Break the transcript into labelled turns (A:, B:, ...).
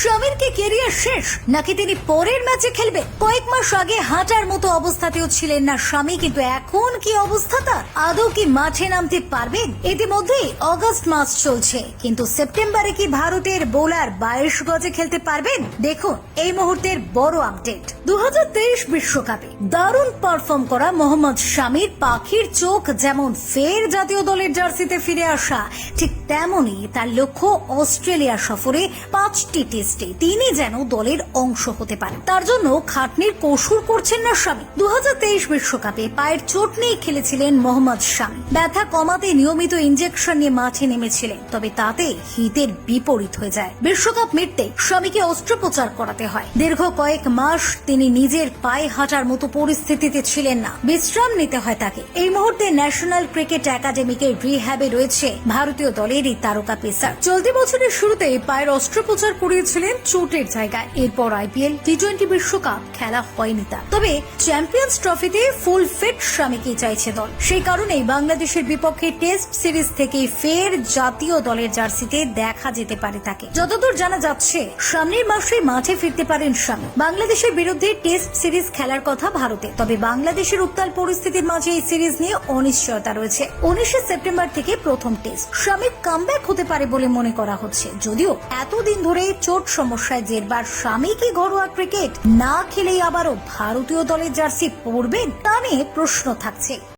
A: সমীর কি কেরিয়ার শেষ? নাকি তিনি পরের ম্যাচে খেলবে? কয়েক মাস আগে হাঁটার মতো অবস্থাতেও ছিলেন না স্বামী, কিন্তু এখন কি অবস্থা তার? আদৌ কি মাঠে নামতে পারবেন? ইতিমধ্যেই অগস্ট মাস চলছে, কিন্তু সেপ্টেম্বরে কি ভারতের বোলার বাইশ গজে খেলতে পারবেন? দেখুন এই মুহূর্তের বড় আপডেট দু বিশ্বকাপে দারুণ পারফর্ম করা মোহাম্মদ শামির পাখির চোখ যেমন ফের জাতীয় দলের জার্সিতে ফিরে আসা, ঠিক তেমনই তার লক্ষ্য অস্ট্রেলিয়া সফরে পাঁচটি টেস্টে তিনি যেন দলের অংশ হতে পারেন। তার জন্য খাটনির কসুর করছেন না স্বামী। দু বিশ্বকাপে পায়ের চোট নিয়ে খেলেছিলেন মোহাম্মদ শামী। ব্যথা কমাতে নিয়মিত ইঞ্জেকশন নিয়ে মাঠে নেমেছিলেন, তবে তাতে হিতের বিপরীত হয়ে যায়। বিশ্বকাপ মিটতে স্বামীকে অস্ত্রোপচার করাতে হয়। দীর্ঘ কয়েক মাস তিনি নিজের পায়ে হাঁটার মতো পরিস্থিতিতে ছিলেন না। বিশ্রাম নিতে হয় তাকে। এই মুহূর্তে ন্যাশনাল ক্রিকেট একাডেমিকে রিহ্যাবে রয়েছে ভারতীয় দলের এই তারকা পেসার। চলতি বছরের শুরুতে পায়ের অস্ত্রোপচার করিয়েছিলেন চোটের জায়গায়। এরপর আইপিএল টি টোয়েন্টি বিশ্বকাপ খেলা হয়নি তার। তবে চ্যাম্পিয়ন্স ট্রফিতে ফুল ফিট স্বামীকে চাইছে দল। সেই কারণেই বাংলাদেশের বিপক্ষে টেস্ট সিরিজ থেকে ফের জাতীয় দলের জার্সিতে দেখা যেতে পারে তাকে। যতদূর জানা যাচ্ছে, সামনের মাসে মাঠে ফিরতে পারেন স্বামী বাংলাদেশের বিরুদ্ধে টেস্ট সিরিজ খেলার কথা ভারতে। তবে বাংলাদেশের উত্তাল পরিস্থিতির মাঝে এই সিরিজ নিয়ে অনিশ্চয়তা রয়েছে। উনিশে সেপ্টেম্বর থেকে প্রথম টেস্ট। স্বামী কামব্যাক হতে পারে বলে মনে করা হচ্ছে। যদিও এতদিন ধরে চোট সমস্যায় জেরবার স্বামী কি ঘরোয়া ক্রিকেট না খেলেই আবারও ভারতীয় দলের জার্সি পরবেন তা নিয়ে প্রশ্ন থাকছে।